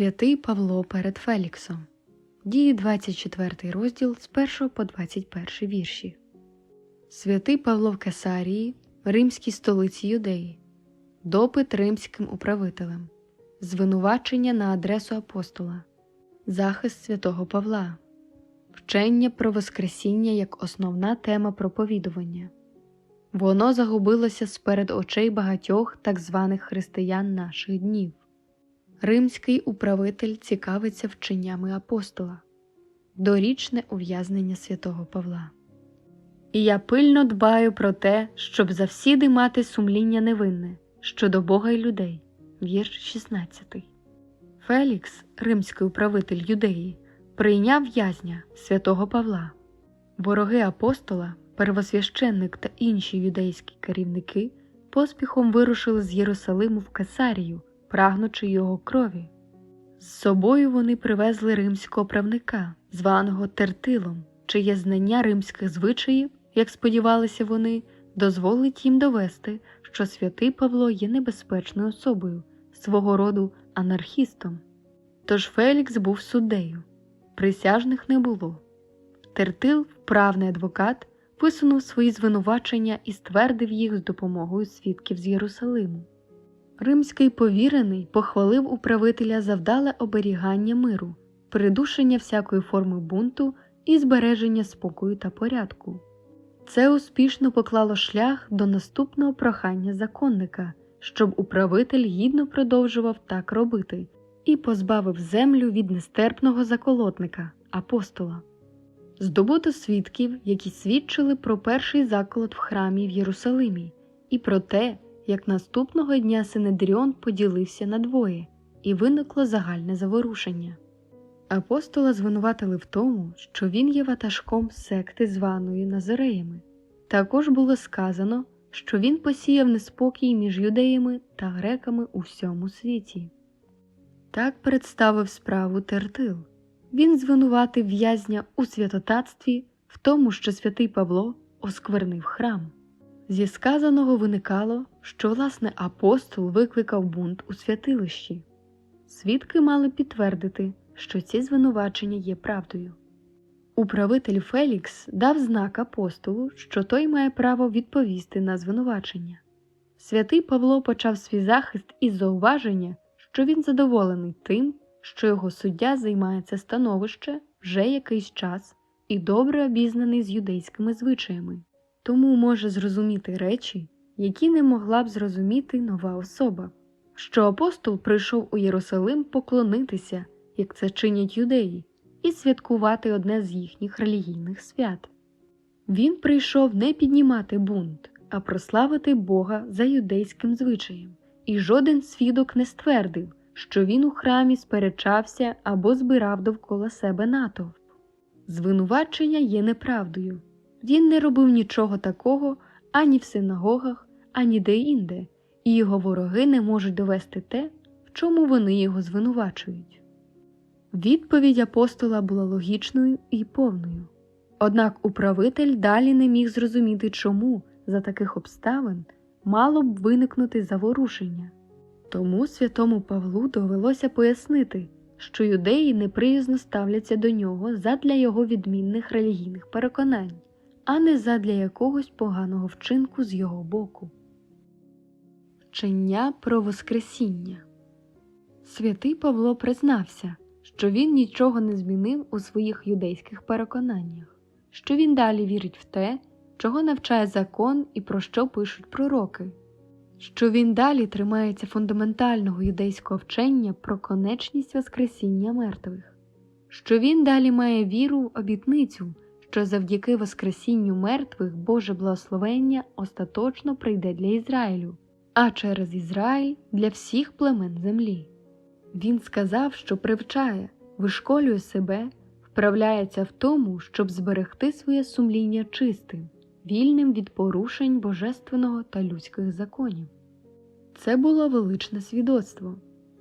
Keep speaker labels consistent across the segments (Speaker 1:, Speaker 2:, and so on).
Speaker 1: Святий Павло перед Феліксом. Дії 24 розділ з 1 по 21 вірші. Святий Павло в Кесарії, римській столиці Юдеї. Допит римським управителем. Звинувачення на адресу апостола. Захист святого Павла. Вчення про Воскресіння як основна тема проповідування. Воно загубилося сперед очей багатьох так званих християн наших днів. Римський управитель цікавиться вченнями апостола, дорічне ув'язнення святого Павла. І я пильно дбаю про те, щоб завсіди мати сумління невинне щодо Бога й людей. Вірш 16. Фелікс, римський управитель юдеї, прийняв в'язня святого Павла. Вороги апостола, первосвященник та інші юдейські керівники поспіхом вирушили з Єрусалиму в Кесарію, прагнучи його крові. З собою вони привезли римського правника, званого Тертилом, чиє знання римських звичаїв, як сподівалися вони, дозволить їм довести, що святий Павло є небезпечною особою, свого роду анархістом. Тож Фелікс був суддею, присяжних не було. Тертил, вправний адвокат, висунув свої звинувачення і ствердив їх з допомогою свідків з Єрусалиму. Римський повірений похвалив управителя за вдале оберігання миру, придушення всякої форми бунту і збереження спокою та порядку. Це успішно поклало шлях до наступного прохання законника, щоб управитель гідно продовжував так робити і позбавив землю від нестерпного заколотника апостола. Здобуто свідків, які свідчили про перший заколот в храмі в Єрусалимі, і про те, як наступного дня Синедріон поділився на двоє, і виникло загальне заворушення. Апостола звинуватили в тому, що він є ватажком секти, званої Назареями. Також було сказано, що він посіяв неспокій між юдеями та греками у всьому світі. Так представив справу Тертил. Він звинуватив в'язня у святотатстві в тому, що святий Павло осквернив храм. Зі сказаного виникало, що власне апостол викликав бунт у святилищі. Свідки мали підтвердити, що ці звинувачення є правдою. Управитель Фелікс дав знак апостолу, що той має право відповісти на звинувачення. Святий Павло почав свій захист із зауваження, що він задоволений тим, що його суддя займає це становище вже якийсь час і добре обізнаний з юдейськими звичаями, тому може зрозуміти речі, які не могла б зрозуміти нова особа, що апостол прийшов у Єрусалим поклонитися, як це чинять юдеї, і святкувати одне з їхніх релігійних свят. Він прийшов не піднімати бунт, а прославити Бога за юдейським звичаєм, і жоден свідок не ствердив, що він у храмі сперечався або збирав довкола себе натовп. Звинувачення є неправдою. Він не робив нічого такого ані в синагогах, ані де-інде, і його вороги не можуть довести те, в чому вони його звинувачують. Відповідь апостола була логічною і повною. Однак управитель далі не міг зрозуміти, чому за таких обставин мало б виникнути заворушення. Тому святому Павлу довелося пояснити, що юдеї неприязно ставляться до нього задля його відмінних релігійних переконань, а не задля якогось поганого вчинку з його боку. Вчення про Воскресіння. Святий Павло признався, що він нічого не змінив у своїх юдейських переконаннях, що він далі вірить в те, чого навчає закон і про що пишуть пророки, що він далі тримається фундаментального юдейського вчення про конечність Воскресіння мертвих, що він далі має віру в обітницю, що завдяки Воскресінню мертвих Боже благословення остаточно прийде для Ізраїлю, а через Ізраїль для всіх племен землі. Він сказав, що привчає, вишколює себе, вправляється в тому, щоб зберегти своє сумління чистим, вільним від порушень божественного та людських законів. Це було величне свідоцтво.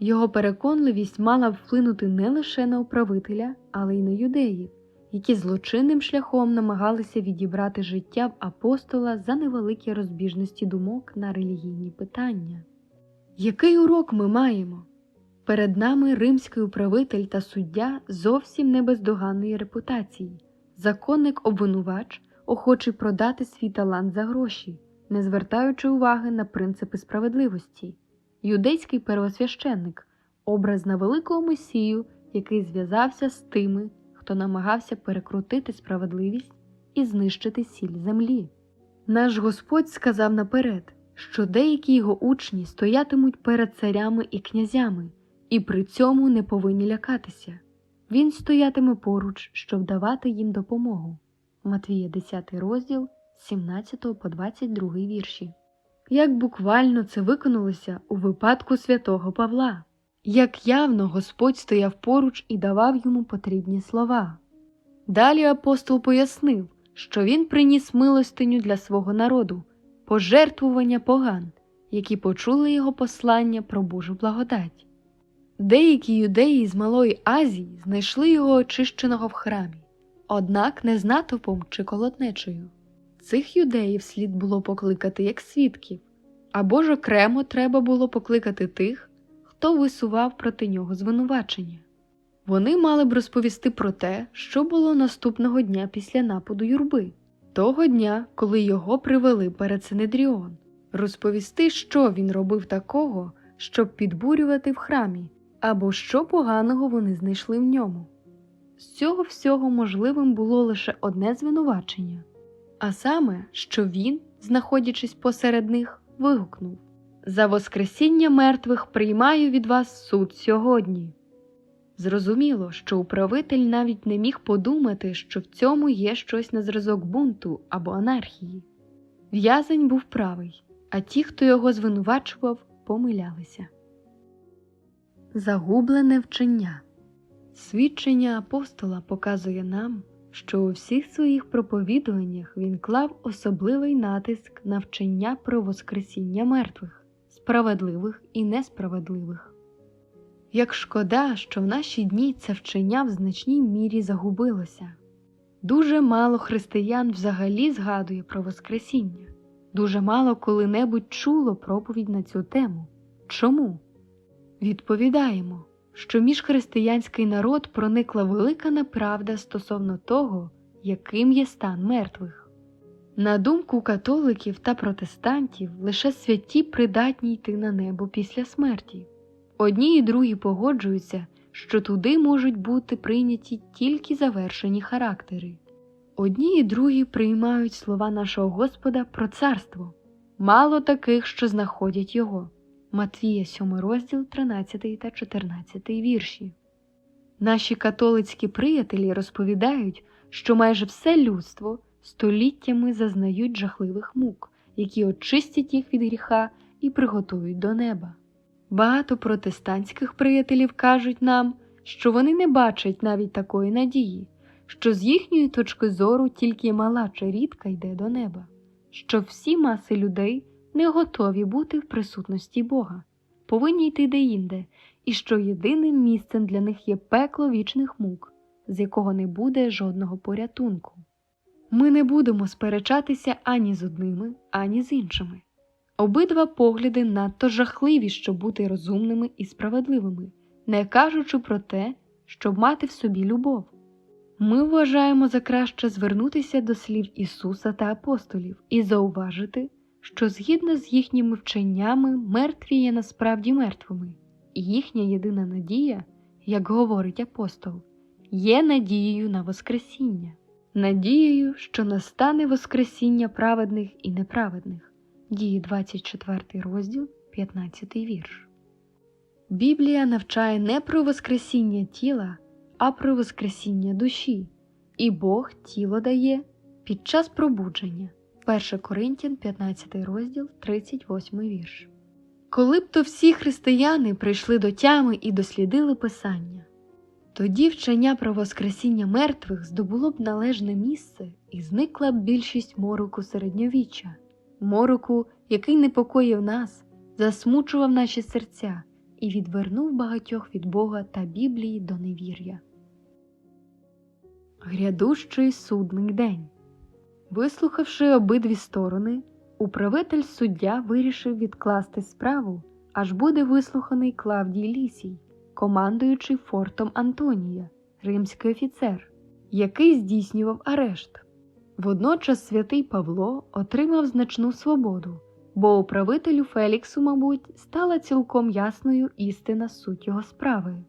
Speaker 1: Його переконливість мала вплинути не лише на управителя, але й на юдеїв, які злочинним шляхом намагалися відібрати життя в апостола за невеликі розбіжності думок на релігійні питання. Який урок ми маємо? Перед нами римський управитель та суддя зовсім не бездоганної репутації, законник обвинувач, охочий продати свій талант за гроші, не звертаючи уваги на принципи справедливості, юдейський первосвященник, образ на великого месію, який зв'язався з тими, хто намагався перекрутити справедливість і знищити сіль землі. Наш Господь сказав наперед, що деякі його учні стоятимуть перед царями і князями, і при цьому не повинні лякатися. Він стоятиме поруч, щоб давати їм допомогу. Матвія 10 розділ 17 по 22 вірші. Як буквально це виконалося у випадку святого Павла, як явно Господь стояв поруч і давав йому потрібні слова. Далі апостол пояснив, що він приніс милостиню для свого народу, пожертвування поган, які почули його послання про Божу благодать. Деякі юдеї з Малої Азії знайшли його очищеного в храмі, однак не з натовпом чи колотнечею. Цих юдеїв слід було покликати як свідків, або ж окремо треба було покликати тих, хто висував проти нього звинувачення. Вони мали б розповісти про те, що було наступного дня після нападу юрби, того дня, коли його привели перед Синедріон, розповісти, що він робив такого, щоб підбурювати в храмі, або що поганого вони знайшли в ньому. З цього всього можливим було лише одне звинувачення, а саме, що він, знаходячись посеред них, вигукнув За Воскресіння мертвих приймаю від вас суд сьогодні. Зрозуміло, що управитель навіть не міг подумати, що в цьому є щось на зразок бунту або анархії. В'язень був правий, а ті, хто його звинувачував, помилялися. Загублене вчення Свідчення апостола показує нам, що у всіх своїх проповідуваннях він клав особливий натиск на вчення про Воскресіння мертвих, справедливих і несправедливих. Як шкода, що в наші дні це вчення в значній мірі загубилося. Дуже мало християн взагалі згадує про Воскресіння, дуже мало коли-небудь чуло проповідь на цю тему. Чому? Відповідаємо, що між християнський народ проникла велика неправда стосовно того, яким є стан мертвих. На думку католиків та протестантів, лише святі придатні йти на небо після смерті. Одні і другі погоджуються, що туди можуть бути прийняті тільки завершені характери. Одні і другі приймають слова нашого Господа про царство, мало таких, що знаходять його. Матвія 7 розділ 13 та 14 вірші. Наші католицькі приятелі розповідають, що майже все людство століттями зазнають жахливих мук, які очистять їх від гріха і приготують до неба. Багато протестантських приятелів кажуть нам, що вони не бачать навіть такої надії, що з їхньої точки зору тільки мала чи рідка йде до неба, що всі маси людей не готові бути в присутності Бога, повинні йти деінде, і що єдиним місцем для них є пекло вічних мук, з якого не буде жодного порятунку. Ми не будемо сперечатися ані з одними, ані з іншими. Обидва погляди надто жахливі, щоб бути розумними і справедливими, не кажучи про те, щоб мати в собі любов. Ми вважаємо за краще звернутися до слів Ісуса та апостолів і зауважити, що згідно з їхніми вченнями мертві є насправді мертвими, і їхня єдина надія, як говорить апостол, є надією на Воскресіння, надією, що настане Воскресіння праведних і неправедних. Дії 24 розділ, 15 вірш. Біблія навчає не про Воскресіння тіла, а про Воскресіння душі, і Бог тіло дає під час пробудження. 1 Коринтян 15 розділ, 38 вірш. Коли б то всі християни прийшли до тями і дослідили Писання, тоді вчення про Воскресіння мертвих здобуло б належне місце і зникла б більшість мороку середньовіччя, мороку, який непокоїв нас, засмучував наші серця і відвернув багатьох від Бога та Біблії до невір'я. Грядущий судний день. Вислухавши обидві сторони, управитель суддя вирішив відкласти справу, аж буде вислуханий Клавдій Лісій, командуючий фортом Антонія, римський офіцер, який здійснював арешт. Водночас святий Павло отримав значну свободу, бо управителю Феліксу, мабуть, стала цілком ясною істина суть його справи.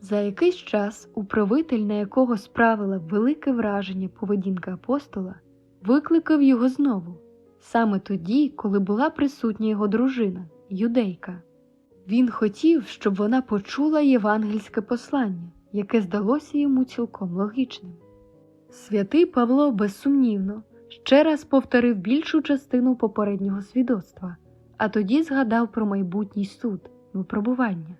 Speaker 1: За якийсь час управитель, на якого справила велике враження поведінка апостола, викликав його знову, саме тоді, коли була присутня його дружина, юдейка. Він хотів, щоб вона почула євангельське послання, яке здалося йому цілком логічним. Святий Павло безсумнівно ще раз повторив більшу частину попереднього свідоцтва, а тоді згадав про майбутній суд, випробування,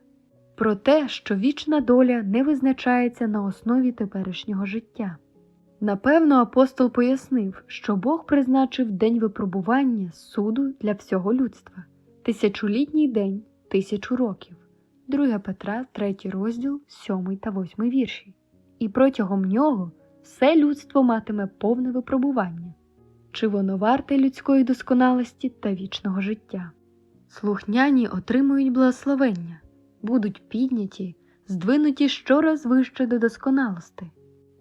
Speaker 1: про те, що вічна доля не визначається на основі теперішнього життя. Напевно, апостол пояснив, що Бог призначив день випробування суду для всього людства, тисячолітній день, тисячу років, 2 Петра, 3 розділ, 7 та 8 вірші, і протягом нього все людство матиме повне випробування, чи воно варте людської досконалості та вічного життя. Слухняні отримують благословення, будуть підняті, здвинуті щораз вище до досконалости.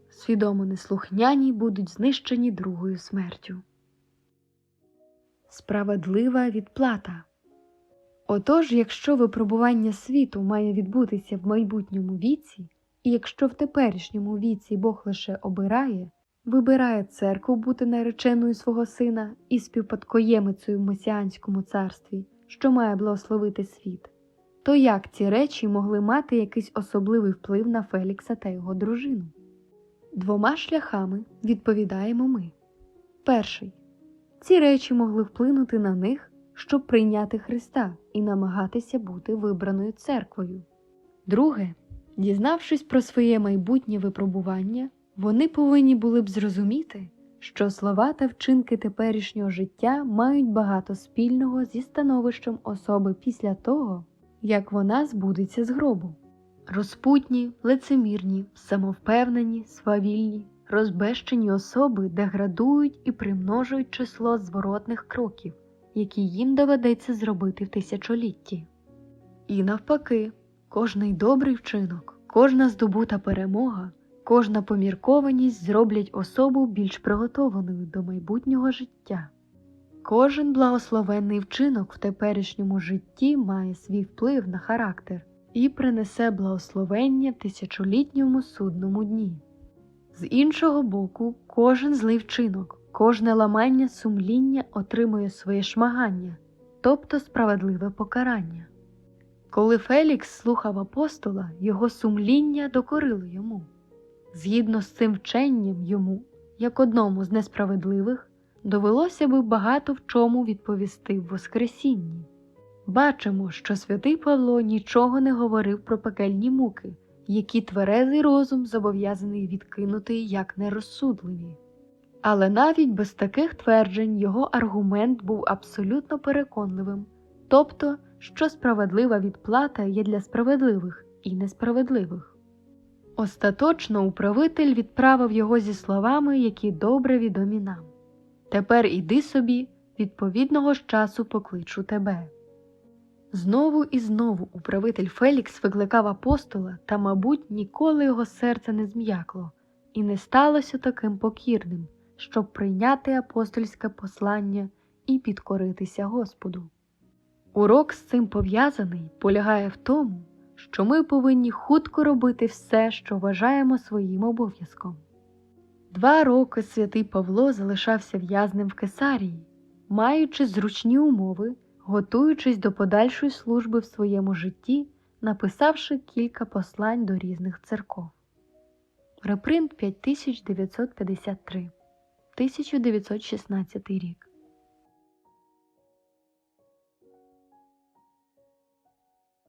Speaker 1: Свідомо неслухняні будуть знищені другою смертю. Справедлива відплата. Отож, якщо випробування світу має відбутися в майбутньому віці, і якщо в теперішньому віці Бог лише обирає, вибирає церкву бути нареченою свого сина і співпадкоємицею в месіанському царстві, що має благословити світ, то як ці речі могли мати якийсь особливий вплив на Фелікса та його дружину? Двома шляхами відповідаємо ми. Перший ці речі могли вплинути на них, щоб прийняти Христа і намагатися бути вибраною церквою. Друге, дізнавшись про своє майбутнє випробування, вони повинні були б зрозуміти, що слова та вчинки теперішнього життя мають багато спільного зі становищем особи після того, як вона збудеться з гробу. Розпутні, лицемірні, самовпевнені, свавільні, розбещені особи деградують і примножують число зворотних кроків, які їм доведеться зробити в тисячолітті. І навпаки, кожний добрий вчинок, кожна здобута перемога, кожна поміркованість зроблять особу більш приготованою до майбутнього життя. Кожен благословенний вчинок в теперішньому житті має свій вплив на характер і принесе благословення тисячолітньому судному дні. З іншого боку, кожен злий вчинок, кожне ламання сумління отримує своє шмагання, тобто справедливе покарання. Коли Фелікс слухав апостола, його сумління докорило йому. Згідно з цим вченням йому, як одному з несправедливих, довелося би багато в чому відповісти в Воскресінні. Бачимо, що святий Павло нічого не говорив про пекельні муки, які тверезий розум зобов'язаний відкинути як нерозсудливі. Але навіть без таких тверджень його аргумент був абсолютно переконливим, тобто, що справедлива відплата є для справедливих і несправедливих. Остаточно управитель відправив його зі словами, які добре відомі нам Тепер іди собі, відповідного ж часу покличу тебе. Знову і знову управитель Фелікс викликав апостола, та, мабуть, ніколи його серце не зм'якло, і не сталося таким покірним, щоб прийняти апостольське послання і підкоритися Господу. Урок з цим пов'язаний полягає в тому, що ми повинні хутко робити все, що вважаємо своїм обов'язком. Два роки святий Павло залишався в'язнем в Кесарії, маючи зручні умови, готуючись до подальшої служби в своєму житті, написавши кілька послань до різних церков. Репринт 5953 1916 рік